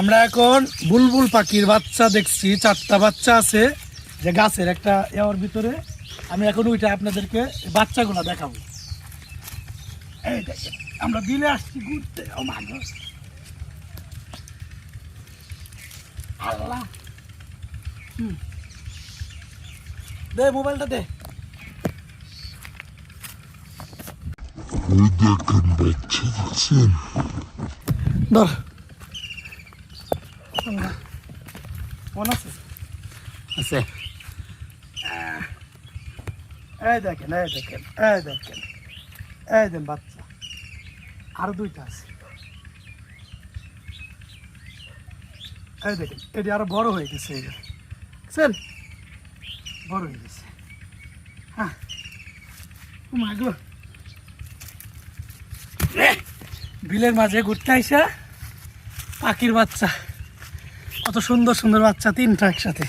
আমরা এখন বুলবুল পাখির বাচ্চা দেখছি চারটা বাচ্চা আছে যে গাছের একটা এওয়ার ভিতরে। আমি এখন ওইটা আপনাদেরকে বাচ্চাগুলো দেখাবো। এই দেখেন আমরা বিলে আসছি ঘুরতে। ও মা গো। আল্লাহ। হুম। দে মোবাইলটা দে। দেখেন বাচ্চা ধর। আছে? আছে। এই দেখেন এই দেখেন এই দেখেন এই দেন বাচ্চা। আরও দুইটা আছে। এই দেখেন এটি আরও বড় হয়ে গেছে এই যে। বুঝছেন বড় হয়ে গেছে। হ্যাঁ। বিলের মাঝে ঘুরতে আইসা? পাখির বাচ্চা। কত সুন্দর সুন্দর বাচ্চা তিনটা একসাথে।